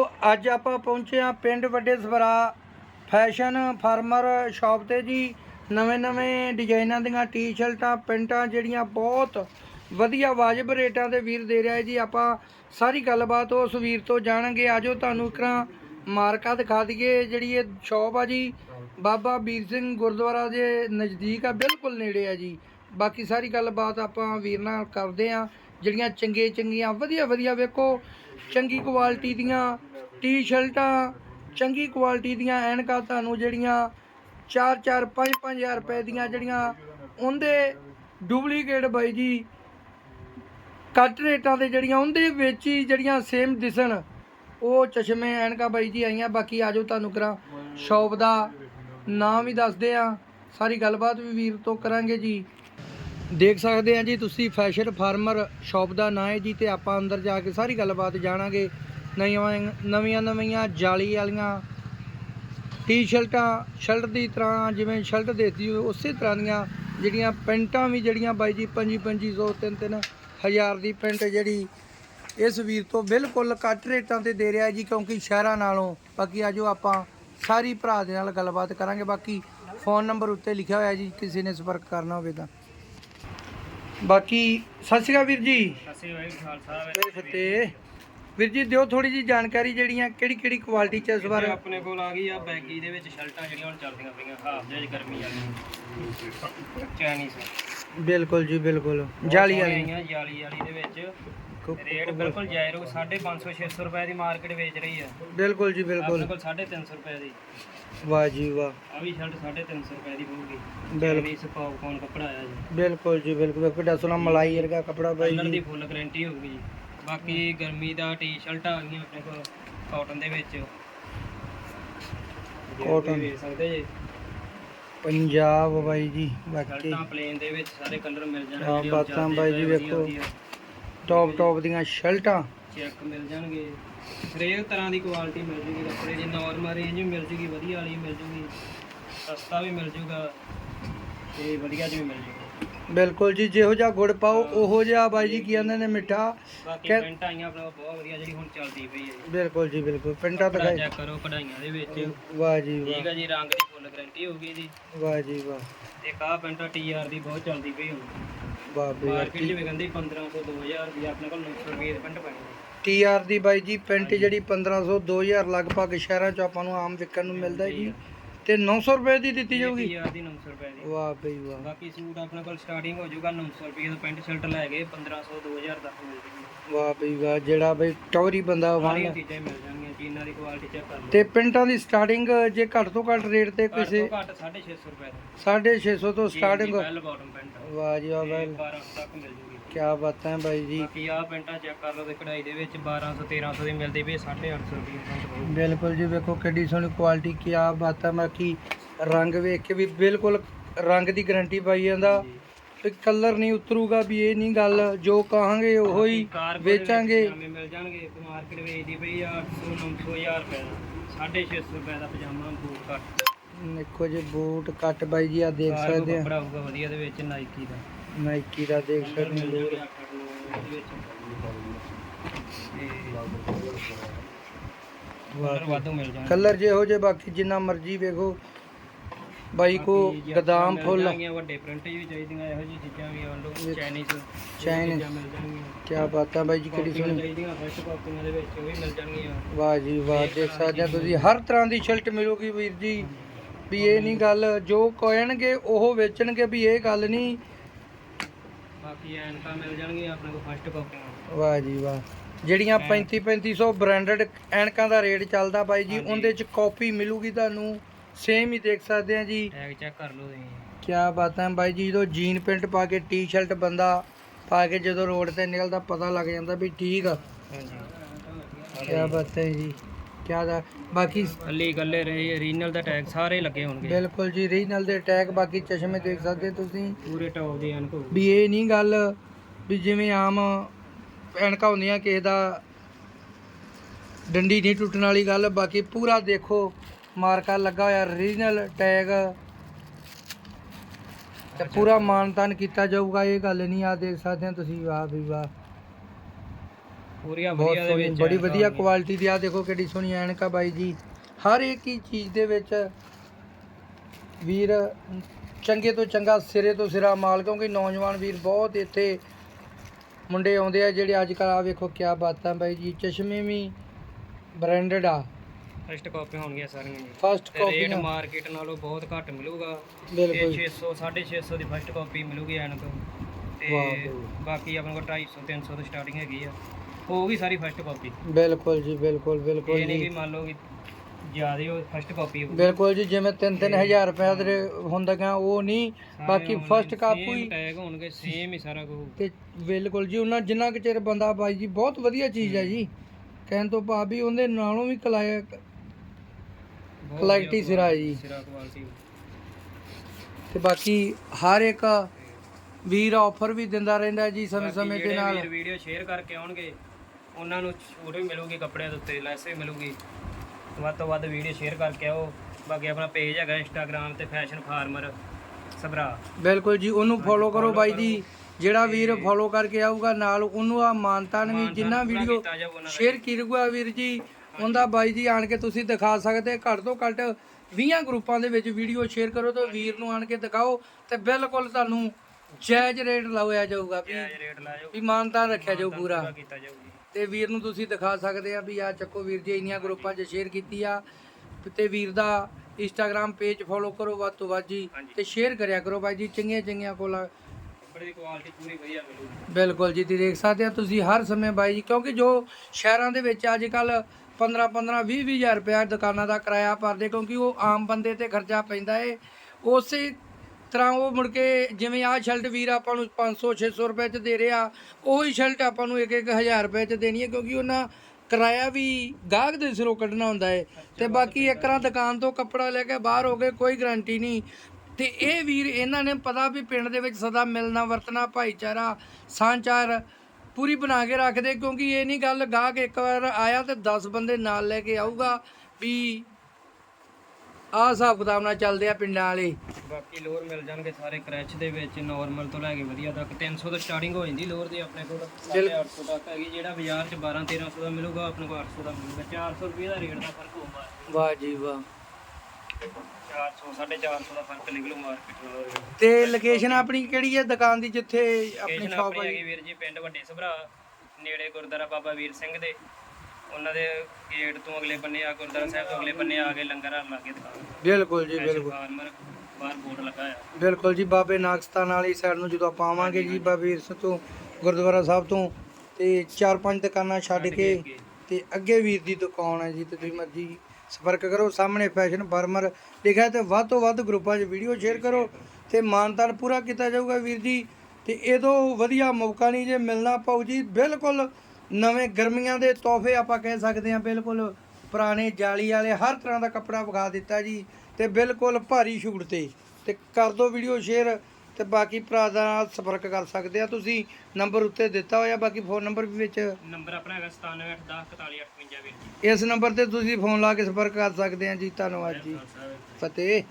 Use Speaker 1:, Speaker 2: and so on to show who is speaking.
Speaker 1: ਉਹ ਅੱਜ ਆਪਾਂ ਪਹੁੰਚੇ ਆ ਪਿੰਡ ਵੱਡੇ ਸਵਰਾ ਫੈਸ਼ਨ ਫਾਰਮਰ ਸ਼ਾਪ ਤੇ ਜੀ। ਨਵੇਂ-ਨਵੇਂ ਡਿਜ਼ਾਈਨਾਂ ਦੀਆਂ ਟੀ-ਸ਼ਰਟਾਂ, ਪੈਂਟਾਂ ਜਿਹੜੀਆਂ ਬਹੁਤ ਵਧੀਆ ਵਾਜਬ ਰੇਟਾਂ ਤੇ ਵੀਰ ਦੇ ਰਿਹਾ ਹੈ ਜੀ। ਆਪਾਂ ਸਾਰੀ ਗੱਲਬਾਤ ਉਸ ਵੀਰ ਤੋਂ ਜਾਣਾਂਗੇ। ਆਜੋ ਤੁਹਾਨੂੰ ਇਕਰਾਂ ਮਾਰਕਾ ਦਿਖਾ ਦਈਏ, ਜਿਹੜੀ ਇਹ ਸ਼ਾਪ ਆ ਜੀ। ਬਾਬਾ ਵੀਰ ਸਿੰਘ ਗੁਰਦੁਆਰਾ ਦੇ ਨਜ਼ਦੀਕ ਆ, ਬਿਲਕੁਲ ਨੇੜੇ ਆ ਜੀ। ਬਾਕੀ ਸਾਰੀ ਗੱਲਬਾਤ ਆਪਾਂ ਵੀਰ ਨਾਲ ਕਰਦੇ ਆ ਜਿਹੜੀਆਂ ਚੰਗੇ ਚੰਗੀਆਂ ਵਧੀਆ ਵਧੀਆ ਵੇਖੋ, ਚੰਗੀ ਕੁਆਲਿਟੀ ਦੀਆਂ ਟੀ-ਸ਼ਰਟਾਂ ਚੰਗੀ ਕੁਆਲਿਟੀ ਦੀਆਂ, ਐਨਕਾਂ ਤੁਹਾਨੂੰ ਜਿਹੜੀਆਂ 4-4 5-5000 ਰੁਪਏ ਦੀਆਂ ਜਿਹੜੀਆਂ, ਉਹਦੇ ਡੁਪਲੀਕੇਟ ਬਾਈ ਜੀ ਕੱਟ ਰੇਟਾਂ ਤੇ ਜਿਹੜੀਆਂ, ਉਹਦੇ ਵਿੱਚ ਹੀ ਜਿਹੜੀਆਂ ਸੇਮ ਦਿਸਣ, ਉਹ ਚਸ਼ਮੇ, ਐਨਕਾਂ ਬਾਈ ਜੀ ਆਈਆਂ। ਬਾਕੀ ਆਜੋ ਤੁਹਾਨੂੰ ਕਰਾਂ ਸ਼ੌਪ ਦਾ ਨਾਮ ਵੀ ਦੱਸਦੇ ਆ। ਸਾਰੀ ਗੱਲਬਾਤ ਵੀ ਵੀਰ ਤੋਂ ਕਰਾਂਗੇ ਜੀ। ਦੇਖ ਸਕਦੇ ਆ ਜੀ, ਤੁਸੀਂ ਫੈਸ਼ਨ ਫਾਰਮਰ ਸ਼ਾਪ ਦਾ ਨਾਂ ਹੈ ਜੀ, ਤੇ ਆਪਾਂ ਅੰਦਰ ਜਾ ਕੇ ਸਾਰੀ ਗੱਲਬਾਤ ਜਾਣਾਂਗੇ। ਨਵੀਆਂ ਨਵੀਆਂ ਨਵੀਆਂ ਜਾਲੀ ਵਾਲੀਆਂ ਟੀ-ਸ਼ਰਟਾਂ ਸ਼ਰਟ ਦੀ ਤਰ੍ਹਾਂ ਜਿਵੇਂ ਸ਼ਰਟ ਦੇਤੀ ਉਸੇ ਤਰ੍ਹਾਂ ਦੀਆਂ ਜਿਹੜੀਆਂ ਪੈਂਟਾਂ ਵੀ ਜਿਹੜੀਆਂ ਬਾਈ ਜੀ 25 2500 ਤਿੰਨ ਤਿੰਨ ਹਜ਼ਾਰ ਦੀ ਪੈਂਟ ਜਿਹੜੀ ਇਸ ਵੀਰ ਤੋਂ ਬਿਲਕੁਲ ਘੱਟ ਰੇਟਾਂ ਤੇ ਦੇ ਰਿਹਾ ਜੀ ਕਿਉਂਕਿ ਸ਼ਹਿਰਾਂ ਨਾਲੋਂ। ਬਾਕੀ ਆਜੋ ਆਪਾਂ ਸਾਰੀ ਭਰਾ ਦੇ ਨਾਲ ਗੱਲਬਾਤ ਕਰਾਂਗੇ। ਬਾਕੀ ਫੋਨ ਨੰਬਰ ਉੱਤੇ ਲਿਖਿਆ ਹੋਇਆ ਜੀ ਕਿਸੇ ਨੇ ਸੰਪਰਕ ਕਰਨਾ ਹੋਵੇ ਤਾਂ। ਬਾਕੀ ਸਤਿ ਸ਼੍ਰੀ ਅਕਾਲ ਵੀਰ ਜੀ।
Speaker 2: ਅਸੀਂ ਵਾਹਿਗੁਰੂ ਖਾਲਸਾ
Speaker 1: ਮੇਰੇ ਫਤਿਹ। ਵੀਰ ਜੀ ਦਿਓ ਥੋੜੀ ਜੀ ਜਾਣਕਾਰੀ ਜਿਹੜੀਆਂ ਕਿਹੜੀ ਕਿਹੜੀ ਕੁਆਲਿਟੀ ਚ ਇਸ ਵਾਰ?
Speaker 2: ਆਪਣੇ ਕੋਲ ਆ ਗਈ ਆ ਬੈਗੀ ਦੇ ਵਿੱਚ ਸ਼ਰਟਾਂ ਜਿਹੜੀਆਂ ਹੁਣ ਚੱਲਦੀਆਂ ਪਈਆਂ ਹਾਫ ਦੇ ਵਿੱਚ ਗਰਮੀ ਵਾਲੀ। ਚਾਈਨੀਜ਼
Speaker 1: ਬਿਲਕੁਲ ਜੀ ਬਿਲਕੁਲ। ਜਾਲੀ ਵਾਲੀ।
Speaker 2: ਆਈਆਂ ਜਾਲੀ ਵਾਲੀ ਦੇ ਵਿੱਚ। ਰੇਟ ਬਿਲਕੁਲ ਜਾਇਜ਼ ਰੋ 550 600 ਰੁਪਏ ਦੀ ਮਾਰਕੀਟ ਵੇਚ ਰਹੀ ਹੈ
Speaker 1: ਬਿਲਕੁਲ ਜੀ
Speaker 2: ਆਪਣੇ
Speaker 1: ਬਿਲਕੁਲ
Speaker 2: ਕੋਲ 350 ਰੁਪਏ ਦੀ।
Speaker 1: ਵਾਹ ਜੀ ਵਾਹ।
Speaker 2: ਆ ਵੀ ਸ਼ਰਟ 350 ਰੁਪਏ ਦੀ ਪਊਗੀ
Speaker 1: ਬਿਲਕੁਲ।
Speaker 2: ਚਾਈਨੀਜ਼ ਪੌਪਕੌਰਨ ਕੱਪੜਾ ਆਇਆ ਜੀ।
Speaker 1: ਬਿਲਕੁਲ ਜੀ ਬਿਲਕੁਲ। ਕਿੱਡਾ ਸੋਹਣਾ ਮਲਾਈ ਵਰਗਾ ਕਪੜਾ ਬਾਈ
Speaker 2: ਕਲਰ ਦੀ ਫੁੱਲ ਗਾਰੰਟੀ ਹੋਊਗੀ ਜੀ। ਬਾਕੀ ਗਰਮੀ ਦਾ ਟੀ-ਸ਼ਰਟਾਂ ਆ ਗਈਆਂ ਆਪਣੇ ਕੋਲ ਕਾਟਨ ਦੇ ਵਿੱਚ।
Speaker 1: Cotton।
Speaker 2: ਵੇਚ ਸਕਦੇ ਜੀ।
Speaker 1: ਪੰਜਾਬ ਬਾਈ ਜੀ ਬਾਕੀ।
Speaker 2: ਸ਼ਰਟਾਂ ਪਲੇਨ ਦੇ ਵਿੱਚ ਸਾਰੇ ਕਲਰ ਮਿਲ ਜਾਣਗੇ
Speaker 1: ਬਾਤਾਂ ਬਾਈ ਜੀ ਵੇਖੋ। ਟੌਪ ਟੌਪ ਦੀਆਂ ਸ਼ਰਟਾਂ।
Speaker 2: ਚੈੱਕ ਮਿਲ ਜਾਣਗੇ। ਹਰੇਕ ਤਰ੍ਹਾਂ ਦੀ ਕੁਆਲਿਟੀ ਮਿਲ ਜੂਗੀ ਕੱਪੜੇ ਦੀ ਨਾਰਮਲ ਰੇਂਜ ਵੀ ਮਿਲ ਜੂਗੀ ਵਧੀਆ ਵਾਲੀ ਮਿਲ ਜੂਗੀ ਸਸਤਾ ਵੀ ਮਿਲ ਜੂਗਾ ਤੇ ਵਧੀਆ ਚ ਵੀ ਮਿਲ ਜੂਗਾ।
Speaker 1: ਬਿਲਕੁਲ ਜੀ ਜਿਹੋ ਜਿਹਾ ਗੁੜ ਪਾਓ ਉਹੋ ਜਿਹਾ ਬਾਈ ਜੀ ਕੀ ਕਹਿੰਦੇ ਨੇ ਮਿੱਠਾ।
Speaker 2: ਬਾਕੀ
Speaker 1: ਕਿ-
Speaker 2: ਪੈਂਟ ਆਈਆਂ ਆਪਣੇ ਕੋਲ ਬਹੁਤ ਵਧੀਆ ਜਿਹੜੀ ਹੁਣ ਚੱਲਦੀ ਪਈ ਹੈ ਜੀ।
Speaker 1: ਬਿਲਕੁਲ ਜੀ ਬਿਲਕੁਲ। ਪਿੰਡਾਂ ਦਿਖਾਈ
Speaker 2: ਚੈੱਕ ਕਰੋ ਕਢਾਈਆਂ ਦੇ ਵਿੱਚ।
Speaker 1: ਵਾਹ ਜੀ
Speaker 2: ਠੀਕ
Speaker 1: ਵਾਹ
Speaker 2: ਹੈ ਜੀ ਰੰਗ ਦੀ ਫੁੱਲ ਗਾਰੰਟੀ ਹੋਊਗੀ ਜੀ
Speaker 1: ਵਾਹ ਜੀ ਵਾਹ।
Speaker 2: ਤੇ ਆਹ ਪੈਂਟਾ ਟੀਆਰ ਦੀ ਬਹੁਤ ਚੱਲਦੀ ਪਈ ਹੁਣ।
Speaker 1: ਵਾਹ ਬਈ
Speaker 2: ਮਾਰਕੀਟ 'ਚ ਵਿਕੰਦੀ 1500 2000 ਰੁਪਏ ਆਪਣੇ ਕੋਲ 900 ਰੁਪਏ ਦੀ ਪੈਂਟ ਪੈਣੀ
Speaker 1: ਟੀਆਰ ਦੀ ਬਾਈ ਜੀ ਪੈਂਟ ਜਿਹੜੀ 1500 2000 ਲਗਭਗ ਸ਼ਹਿਰਾਂ ਚ ਆਪਾਂ ਨੂੰ ਆਮ ਵਿਕਣ ਨੂੰ ਮਿਲਦਾ ਹੈ ਜੀ ਤੇ 900 ਰੁਪਏ ਦੀ ਦਿੱਤੀ ਜਾਊਗੀ?
Speaker 2: ਟੀਆਰ ਦੀ 900 ਰੁਪਏ ਦੀ।
Speaker 1: ਵਾਹ ਬਈ ਵਾਹ।
Speaker 2: ਬਾਕੀ ਸੂਟ ਆਪਣੇ ਕੋਲ ਸਟਾਰਟਿੰਗ ਹੋ ਜਾਊਗਾ 900 ਰੁਪਏ ਦਾ ਪੈਂਟ ਸ਼ਰਟ ਲੈ ਕੇ 1500 2000 ਤੱਕ ਮਿਲ ਜੂਗੀ
Speaker 1: ਵਾਹ ਬਈ ਵਾਹ ਜਿਹੜਾ ਬਈ ਟੌਰੀ ਬੰਦਾ
Speaker 2: ਸਾਰੀਆਂ
Speaker 1: ਵਾਂਗ
Speaker 2: ਚੀਜ਼ਾਂ ਮਿਲ ਜਾਣਗੀਆਂ ਚੀਨਾਂ ਦੀ ਕੁਆਲਿਟੀ ਚੈੱਕ ਕਰ ਲਓ।
Speaker 1: ਤੇ ਪਿੰਟਾਂ ਦੀ ਸਟਾਰਟਿੰਗ ਜੇ ਘੱਟ ਤੋਂ ਘੱਟ ਰੇਟ ਤੇ
Speaker 2: ਘੱਟ
Speaker 1: ਕਿਸੇ
Speaker 2: ਤੋਂ ਘੱਟ 650 ਰੁਪਏ ਦਾ।
Speaker 1: 650 ਤੋਂ ਸਟਾਰਟਿੰਗ
Speaker 2: ਬੈਲ ਬਾਟਮ ਪੈਂਟ
Speaker 1: ਵਾਹ ਜੀ ਵਾਹ ਵਾਹ
Speaker 2: 1200 ਤੱਕ ਮਿਲ ਜੂਗੀ
Speaker 1: ਕੀ ਬਾਤਾਂ ਹੈ ਬਾਈ ਜੀ?
Speaker 2: ਬਾਕੀ ਆਹ ਪੈਂਟਾਂ ਚੈੱਕ ਕਰ ਲਓ ਤੇ ਕਢਾਈ ਦੇ ਵਿੱਚ 1200 1300 ਦੀ ਮਿਲਦੀ ਪਈ 850 ਰੁਪਏ ਪੈਂਟ ਪਊਗੀ
Speaker 1: ਬਿਲਕੁਲ ਜੀ ਵੇਖੋ ਕਿੱਡੀ ਸੋਹਣੀ ਕੁਆਲਿਟੀ ਕੀ ਬਾਤਾਂ ਬਾਕੀ ਰੰਗ ਵੇਖ ਕੇ ਵੀ ਬਿਲਕੁਲ ਰੰਗ ਦੀ ਗਾਰੰਟੀ ਪਾਈ ਜਾਂਦਾ। ਵੀ ਕਲਰ ਨਹੀਂ ਉਤਰੂਗਾ ਵੀ ਇਹ ਨਹੀਂ ਗੱਲ ਜੋ ਕਹਾਂਗੇ ਉਹੋ ਹੀ
Speaker 2: ਦੇ
Speaker 1: ਵੇਚਾਂਗੇ।
Speaker 2: ਮਿਲ ਜਾਣਗੇ ਮਾਰਕੀਟ ਵੇਚਦੀ ਪਈ ਆ 800 900 1000 ਰੁਪਏ ਦਾ 650 ਰੁਪਏ ਦਾ ਪਜਾਮਾ ਬੂਟ ਕੱਟ
Speaker 1: ਦੇਖੋ ਜੀ ਬੂਟ ਕੱਟ ਬਾਈ ਜੀ ਆ ਦੇਖ ਸਕਦੇ ਆ।
Speaker 2: ਕੱਪੜਾ ਹੋਊਗਾ ਵਧੀਆ ਦੇ ਵਿੱਚ ਨਾਈਕੀ ਦਾ।
Speaker 1: ਨਾਈਕੀ ਦਾ ਦੇਖ ਸਕਦੇ ਹੋ
Speaker 2: ਕਲਰ
Speaker 1: ਕਲਰ ਜਿਹੋ ਜੇ ਬਾਕੀ ਜਿੰਨਾ ਮਰਜ਼ੀ ਵੇਖੋ। ਬਾਈ ਕੋ
Speaker 2: ਜੇ
Speaker 1: ਗਦਾਮ ਫੁੱਲ।
Speaker 2: ਜਾਣਗੀਆਂ, ਵੱਡੇ ਪ੍ਰਿੰਟ ਵੀ ਚਾਹੀਦੀਆਂ ਇਹੋ ਜਿਹੀ ਚੀਜ਼ਾਂ ਵੀ ਆਉਣ ਲੋ ਚਾਈਨੀਜ਼
Speaker 1: Chinese।
Speaker 2: ਚੀਜ਼ਾਂ ਮਿਲ ਜਾਣਗੀਆਂ।
Speaker 1: ਕੀ ਬਾਤਾਂ ਬਾਈ ਜੀ ਕਿਹੜੀ
Speaker 2: ਕਾਪੀਆਂ
Speaker 1: ਸੋਹਣੀ।
Speaker 2: ਚਾਹੀਦੀਆਂ ਫਸਟ ਕਾਪੀਆਂ ਦੇ ਵਿੱਚ ਉਹ ਵੀ ਮਿਲ ਜਾਣਗੀਆਂ।
Speaker 1: ਵਾਹ ਜੀ ਵਾਹ ਦੇਖ ਸਕਦੇ ਆ ਤੁਸੀਂ। ਹਰ ਤਰ੍ਹਾਂ ਦੀ ਸ਼ਰਟ ਮਿਲੂਗੀ ਵੀਰ ਜੀ। ਵੀ ਇਹ ਨਹੀਂ ਗੱਲ ਜੋ ਕਹਿਣਗੇ ਉਹ ਵੇਚਣਗੇ ਵੀ ਇਹ ਗੱਲ ਨਹੀਂ।
Speaker 2: ਬਾਕੀ ਐਨਕਾਂ ਮਿਲ ਜਾਣਗੀਆਂ ਆਪਣੇ ਕੋਲ ਫਸਟ ਕਾਪੀਆਂ
Speaker 1: ਵਾਹ ਜੀ ਵਾਹ। ਜਿਹੜੀਆਂ 35 3500 ਬ੍ਰਾਂਡਡ ਐਨਕਾਂ ਦਾ ਰੇਟ ਚੱਲਦਾ ਬਾਈ ਜੀ
Speaker 2: ਹਾਂਜੀ।
Speaker 1: ਉਹਦੇ ਚ ਕਾਪੀ ਮਿਲੂਗੀ ਤੁਹਾਨੂੰ ਸੇਮ ਹੀ ਦੇਖ ਸਕਦੇ ਆ ਜੀ।
Speaker 2: ਟੈਗ ਚੈੱਕ ਕਰ ਲਓ ਤੁਸੀਂ।
Speaker 1: ਕੀ ਬਾਤਾਂ ਹੈ ਬਾਈ ਜੀ ਜਦੋਂ ਜੀਨ ਪੈਂਟ ਪਾ ਕੇ ਟੀ-ਸ਼ਰਟ ਬੰਦਾ ਪਾ ਕੇ ਜਦੋਂ ਰੋਡ ਤੇ ਨਿਕਲਦਾ ਪਤਾ ਲੱਗ ਜਾਂਦਾ ਵੀ ਠੀਕ ਆ।
Speaker 2: ਹਾਂਜੀ।
Speaker 1: ਕੀ ਬਾਤ ਹੈ ਜੀ। ਕੀ ਦਾ ਬਾਕੀ
Speaker 2: ਕੱਲੀ ਕੱਲੇ ਰਹੇ ਰੀਨਲ ਦਾ ਟੈਗ ਸਾਰੇ ਲੱਗੇ ਹੋਣਗੇ।
Speaker 1: ਬਿਲਕੁਲ ਜੀ ਰੀਜਨਲ ਦੇ ਟੈਗ ਬਾਕੀ ਚਸ਼ਮੇ ਦੇਖ ਸਕਦੇ ਤੁਸੀਂ।
Speaker 2: ਪੂਰੇ ਟੌਪ ਦੇ ਐਨਕ ਹੋਊ
Speaker 1: ਵੀ ਇਹ ਨਹੀਂ ਗੱਲ ਵੀ ਜਿਵੇਂ ਆਮ ਐਨਕਾਂ ਹੁੰਦੀਆਂ ਕਿਸੇ ਦਾ ਡੰਡੀ ਨਹੀਂ ਟੁੱਟਣ ਵਾਲੀ ਗੱਲ ਬਾਕੀ ਪੂਰਾ ਦੇਖੋ ਮਾਰਕਾ ਲੱਗਾ ਹੋਇਆ ਰੀਜਨਲ ਟੈਗ। ਤੇ ਪੂਰਾ ਮਾਨਤਾਨ ਕੀਤਾ ਜਾਊਗਾ ਇਹ ਗੱਲ ਨਹੀਂ ਆ ਦੇਖ ਸਕਦੇ ਹੋ ਤੁਸੀਂ ਵਾਹ ਵੀ ਵਾਹ।
Speaker 2: ਪੂਰੀਆਂ
Speaker 1: ਬਹੁਤ
Speaker 2: ਵਧੀਆ ਦੇ
Speaker 1: ਸੋਹਣੀ
Speaker 2: ਵਿੱਚ
Speaker 1: ਬੜੀ
Speaker 2: ਐਨਕਾਂ
Speaker 1: ਵਧੀਆ
Speaker 2: ਹੋਣਗੀਆਂ।
Speaker 1: ਕੁਆਲਿਟੀ ਦੀ ਆ ਦੇਖੋ ਕਿੱਡੀ ਸੋਹਣੀ ਐਨਕਾ ਬਾਈ ਜੀ। ਹਰ ਇੱਕ ਹੀ ਚੀਜ਼ ਦੇ ਵਿੱਚ ਵੀਰ ਚੰਗੇ ਤੋਂ ਚੰਗਾ ਸਿਰੇ ਤੋਂ ਸਿਰਾ ਮਾਲ ਕਿਉਂਕਿ ਨੌਜਵਾਨ ਵੀਰ ਬਹੁਤ ਇੱਥੇ ਮੁੰਡੇ ਆਉਂਦੇ ਆ ਜਿਹੜੇ ਅੱਜ ਕੱਲ੍ਹ ਆ ਵੇਖੋ ਕਿਆ ਬਾਤਾਂ ਬਾਈ ਜੀ ਚਸ਼ਮੇ ਵੀ ਬ੍ਰਾਂਡਡ ਆ।
Speaker 2: ਫਸਟ ਕਾਪੀ ਹੋਣਗੀਆਂ ਸਾਰੀਆਂ ਜੀ।
Speaker 1: ਫਸਟ
Speaker 2: ਤੇ ਰੇਟ ਮਾਰਕੀਟ ਨਾਲੋਂ ਬਹੁਤ ਘੱਟ ਮਿਲੂਗਾ।
Speaker 1: ਬਿਲਕੁਲ।
Speaker 2: 600 650 ਦੀ ਫਸਟ ਕਾਪੀ ਮਿਲੂਗੀ ਐਨਕ ਤੇ।
Speaker 1: ਵਾਹ।
Speaker 2: ਬਾਕੀ ਆਪਣੇ ਕੋਲ 250 300 ਤੋਂ ਸਟਾਰਟਿੰਗ ਹੈਗੀ ਆ। ਹੋਊਗੀ ਸਾਰੀ ਫਸਟ ਕਾਪੀ
Speaker 1: ਬਿਲਕੁਲ ਜੀ ਬਿਲਕੁਲ ਬਿਲਕੁਲ
Speaker 2: ਇਹ ਨਹੀਂ
Speaker 1: ਜੀ।
Speaker 2: ਕਿ ਮੰਨ ਲਓ ਕਿ ਜ਼ਿਆਦਾ ਉਹ ਫਸਟ ਕਾਪੀ ਹੋਊਗੀ।
Speaker 1: ਬਿਲਕੁਲ ਜੀ ਜਿਵੇਂ 3-3000 ਰੁਪਏ ਦੇ ਹੁੰਦੀਆਂ ਉਹ ਨਹੀਂ ਬਾਕੀ ਫਸਟ ਕਾਪੀ ਹੀ
Speaker 2: ਟੈਗ ਹੋਣਗੇ ਸੇਮ ਹੀ ਸਾਰਾ ਕੁਝ
Speaker 1: ਤੇ ਬਿਲਕੁਲ ਜੀ ਉਹਨਾਂ ਜਿੰਨਾ ਕੁ ਚਿਰ ਬੰਦਾ ਬਾਈ ਜੀ ਬਹੁਤ ਵਧੀਆ ਚੀਜ਼ ਹੈ ਜੀ। ਕਹਿਣ ਤੋਂ ਭਾਵ ਵੀ ਉਹਦੇ ਨਾਲੋਂ ਵੀ ਕਲਾਇ ਕੁਆਲਿਟੀ ਸਿਰਾ ਹੈ ਜੀ।
Speaker 2: ਸਿਰਾ ਕੁਆਲਿਟੀ
Speaker 1: ਤੇ ਬਾਕੀ ਹਰ ਇੱਕ ਵੀਰ ਆਫਰ ਵੀ ਦਿੰਦਾ ਰਹਿੰਦਾ ਜੀ ਸਮੇਂ ਸਮੇਂ ਦੇ ਨਾਲ।
Speaker 2: ਵੀਡੀਓ ਸ਼ੇਅਰ ਕਰਕੇ ਆਉਣਗੇ ਉਹਨਾਂ ਨੂੰ ਛੂਟ ਵੀ ਮਿਲੂਗੀ ਕੱਪੜਿਆਂ ਦੇ ਉੱਤੇ ਲੈਸ ਵੀ ਮਿਲੂਗੀ। ਵੱਧ ਤੋਂ ਵੱਧ ਵੀਡੀਓ ਸ਼ੇਅਰ ਕਰਕੇ ਆਓ। ਬਾਕੀ ਆਪਣਾ ਪੇਜ ਹੈਗਾ ਇੰਸਟਾਗ੍ਰam ਤੇ ਫੈਸ਼ਨ ਫਾਰਮਰ ਸਭਰਾ।
Speaker 1: ਬਿਲਕੁਲ ਜੀ ਉਹਨੂੰ ਫੋਲੋ ਕਰੋ ਬਾਈ ਜੀ। ਜਿਹੜਾ ਵੀਰ ਫੋਲੋ ਕਰਕੇ ਆਊਗਾ ਨਾਲ ਉਹਨੂੰ ਆ ਮਾਨਤਾਨ ਵੀ ਜਿੰਨਾ ਵੀਡੀਓ ਸ਼ੇਅਰ ਕੀਰੂਗਾ ਵੀਰ ਜੀ ਉਹਦਾ ਬਾਈ ਜੀ ਆਣ ਕੇ ਤੁਸੀਂ ਦਿਖਾ ਸਕਦੇ ਘੱਟ ਤੋਂ ਘੱਟ 20 ਗਰੁੱਪਾਂ ਦੇ ਵਿੱਚ ਵੀਡੀਓ ਸ਼ੇਅਰ ਕਰੋ ਤੇ ਵੀਰ ਨੂੰ ਆਣ ਕੇ ਦਿਖਾਓ ਤੇ ਬਿਲਕੁਲ ਤੁਹਾਨੂੰ ਜਾਇਜ਼ ਰੇਟ ਲਾਇਆ ਜਾਊਗਾ ਵੀ
Speaker 2: ਜਾਇਜ਼ ਰੇਟ ਲਾਇਓ
Speaker 1: ਵੀ ਮਾਨਤਾਨ ਰੱਖਿਆ ਜਾਊ ਪੂਰਾ
Speaker 2: ਪੂਰਾ। ਕੀਤਾ ਜਾਊਗੀ
Speaker 1: ਤੇ ਵੀਰ ਨੂੰ ਤੁਸੀਂ ਦਿਖਾ ਸਕਦੇ ਆ ਵੀ ਆ ਚੱਕੋ ਵੀਰ ਜੀ ਇੰਨੀਆਂ ਗਰੁੱਪਾਂ 'ਚ ਸ਼ੇਅਰ ਕੀਤੀ ਆ। ਤੇ ਵੀਰ ਦਾ ਇੰਸਟਾਗ੍ਰam ਪੇਜ ਫੋਲੋ ਕਰੋ ਵੱਧ ਤੋਂ ਵੱਧ ਜੀ। ਤੇ ਸ਼ੇਅਰ ਕਰਿਆ ਕਰੋ ਬਾਈ ਜੀ ਚੰਗੀਆਂ ਚੰਗੀਆਂ ਕੋਲਾ
Speaker 2: ਕੱਪੜੇ ਕੁਆਲਿਟੀ ਪੂਰੀ ਵਧੀਆ ਮਿਲੂਗੀ
Speaker 1: ਬਿਲਕੁਲ ਜੀ ਤੁਸੀਂ ਦੇਖ ਸਕਦੇ ਆ ਤੁਸੀਂ ਹਰ ਸਮੇਂ ਬਾਈ ਜੀ ਕਿਉਂਕਿ ਜੋ ਸ਼ਹਿਰਾਂ ਦੇ ਵਿੱਚ ਅੱਜ ਕੱਲ 15 15 20 20 ਹਜ਼ਾਰ ਰੁਪਇਆ ਦੁਕਾਨਾਂ ਦਾ ਕਿਰਾਇਆ ਭਰਦੇ ਕਿਉਂਕਿ ਉਹ ਆਮ ਬੰਦੇ ਤੇ ਖਰਚਾ ਪੈਂਦਾ ਏ। ਉਸੇ ਤਰ੍ਹਾਂ ਉਹ ਮੁੜ ਕੇ ਜਿਵੇਂ ਆਹ ਸ਼ਰਟ ਵੀਰ ਆਪਾਂ ਨੂੰ 500 600 ਰੁਪਏ ਚ ਦੇ ਰਿਹਾ ਉਹੀ ਸ਼ਰਟ ਆਪਾਂ ਨੂੰ 1 1000 ਰੁਪਏ ਚ ਦੇਣੀ ਹੈ ਕਿਉਂਕਿ ਉਹਨਾਂ ਕਿਰਾਇਆ ਵੀ ਗਾਹਕ ਦੇ ਸਿਰੋਂ ਕੱਢਣਾ ਹੁੰਦਾ ਏ ਤੇ ਬਾਕੀ ਇੱਕ ਤਰ੍ਹਾਂ ਦੁਕਾਨ ਤੋਂ ਕੱਪੜਾ ਲੈ ਕੇ ਬਾਹਰ ਹੋ ਗਏ ਕੋਈ ਗਾਰੰਟੀ ਨਹੀਂ। ਤੇ ਇਹ ਵੀਰ ਇਹਨਾਂ ਨੇ ਪਤਾ ਵੀ ਪਿੰਡ ਦੇ ਵਿੱਚ ਸਦਾ ਮਿਲਣਾ ਵਰਤਣਾ ਭਾਈਚਾਰਾ ਸਾਂਝਾਰ ਪੂਰੀ ਬਣਾ ਕੇ ਰੱਖਦੇ ਕਿਉਂਕਿ ਇਹ ਨਹੀਂ ਗੱਲ ਗਾਹਕ ਇੱਕ ਵਾਰ ਆਇਆ ਤੇ 10 ਬੰਦੇ ਨਾਲ ਲੈ ਕੇ ਆਊਗਾ ਵੀ ਆਹ ਹਿਸਾਬ ਕਿਤਾਬ ਨਾਲ ਚੱਲਦੇ ਆ ਪਿੰਡਾਂ ਵਾਲੇ।
Speaker 2: ਬਾਕੀ ਲੋਅਰ ਮਿਲ ਜਾਣਗੇ ਸਾਰੇ ਕ੍ਰੈਚ ਦੇ ਵਿੱਚ ਨਾਰਮਲ ਤੋਂ ਲੈ ਕੇ ਵਧੀਆ ਤੱਕ। 300 ਤੋਂ ਸਟਾਰਟਿੰਗ ਹੋ ਜਾਂਦੀ ਲੋਅਰ ਦੀ ਆਪਣੇ ਕੋਲ। 850 ਤੱਕ ਹੈਗੀ ਜਿਹੜਾ ਬਾਜ਼ਾਰ 'ਚ 12 1300 ਦਾ ਮਿਲੂਗਾ ਆਪਣੇ ਕੋਲ 800 ਦਾ ਮਿਲੂਗਾ। 400 ਰੁਪਏ ਦਾ ਰੇਟ ਦਾ ਫ਼ਰਕ ਹੋਊਗਾ।
Speaker 1: ਵਾਹ ਜੀ ਵਾਹ।
Speaker 2: 400 450 ਦਾ ਫ਼ਰਕ ਨਿਕਲੂ ਮਾਰਕੀਟ ਨਾਲੋਂ।
Speaker 1: ਤੇ ਲੋਕੇਸ਼ਨ ਆਪਣੀ ਕਿਹੜੀ ਹੈ ਦੁਕਾਨ ਦੀ ਜਿੱਥੇ ਆਪਣੀ ਸ਼ਾਪ
Speaker 2: ਹੈਗੀ ਵੀਰ ਜੀ ਪਿੰਡ ਵੱਡੇ ਸਭਰਾ ਨੇੜੇ ਗੁਰਦੁਆਰਾ ਬਾਬਾ ਵੀਰ ਸਿੰਘ ਦੇ। ਉਹਨਾਂ ਦੇ ਗੇਟ ਤੋਂ ਅਗਲੇ ਬੰਨੇ ਆ ਗੁਰਦੁਆਰਾ ਸਾਹਿਬ ਤੋਂ ਅਗਲੇ ਬੰਨੇ ਆ ਕੇ ਲੰਗਰ ਹਾਲ ਲਾਗੇ ਦੁਕਾਨ
Speaker 1: ਬਿਲਕੁਲ ਜੀ ਬਿਲਕੁਲ।
Speaker 2: ਫਾਰਮਰ ਬਾਹਰ ਬੋਰਡ ਲੱਗਾ ਆ
Speaker 1: ਬਿਲਕੁਲ ਜੀ ਬਾਬੇ ਨਾਗਸਤਾਨ ਵਾਲੀ ਸਾਈਡ ਨੂੰ ਜਦੋਂ ਆਪਾਂ ਆਵਾਂਗੇ ਜੀ ਬਾਬੇ ਸਿੰਘ ਤੋਂ ਗੁਰਦੁਆਰਾ ਸਾਹਿਬ ਤੋਂ ਤੇ ਚਾਰ ਪੰਜ ਦੁਕਾਨਾਂ ਛੱਡ ਕੇ। ਤੇ ਅੱਗੇ ਵੀਰ ਦੀ ਦੁਕਾਨ ਹੈ ਜੀ ਤੇ ਤੁਸੀਂ ਮਰਜ਼ੀ ਸੰਪਰਕ ਕਰੋ ਸਾਹਮਣੇ ਫੈਸ਼ਨ ਫਾਰਮਰ ਲਿਖਿਆ ਤੇ ਵੱਧ ਤੋਂ ਵੱਧ ਗਰੁੱਪਾਂ 'ਚ ਵੀਡੀਓ ਸ਼ੇਅਰ ਕਰੋ ਤੇ ਮਾਨਤਾਨ ਪੂਰਾ ਕੀਤਾ ਜਾਊਗਾ ਵੀਰ ਜੀ ਤੇ ਇਹ ਤੋਂ ਵਧੀਆ ਮੌਕਾ ਨਹੀਂ ਜੇ ਮਿਲਣਾ ਪਾਉ ਜੀ ਬਿਲਕੁਲ ਨਵੇਂ ਗਰਮੀਆਂ ਦੇ ਤੋਹਫੇ ਆਪਾਂ ਕਹਿ ਸਕਦੇ ਹਾਂ ਬਿਲਕੁਲ ਪੁਰਾਣੇ ਜਾਲੀ ਵਾਲੇ ਹਰ ਤਰ੍ਹਾਂ ਦਾ ਕੱਪੜਾ ਵਿਖਾ ਦਿੱਤਾ ਜੀ ਤੇ ਬਿਲਕੁਲ ਭਾਰੀ ਛੂਟ ਤੇ। ਤੇ ਕਰ ਦਿਓ ਵੀਡੀਓ ਸ਼ੇਅਰ ਤੇ ਬਾਕੀ ਭਰਾ ਦਾ ਨਾਲ ਸੰਪਰਕ ਕਰ ਸਕਦੇ ਆ। ਤੁਸੀਂ ਨੰਬਰ ਉੱਤੇ ਦਿੱਤਾ ਹੋਇਆ ਬਾਕੀ ਫੋਨ ਨੰਬਰ ਵੀ ਵਿੱਚ।
Speaker 2: ਨੰਬਰ ਆਪਣਾ ਹੈਗਾ 9781104158 ਵੀਰ ਜੀ
Speaker 1: ਇਸ ਨੰਬਰ ਤੇ ਤੁਸੀਂ ਫੋਨ ਲਾ ਕੇ ਸੰਪਰਕ ਕਰ ਸਕਦੇ ਆ ਜੀ। ਧੰਨਵਾਦ ਜੀ। ਫਤਿਹ।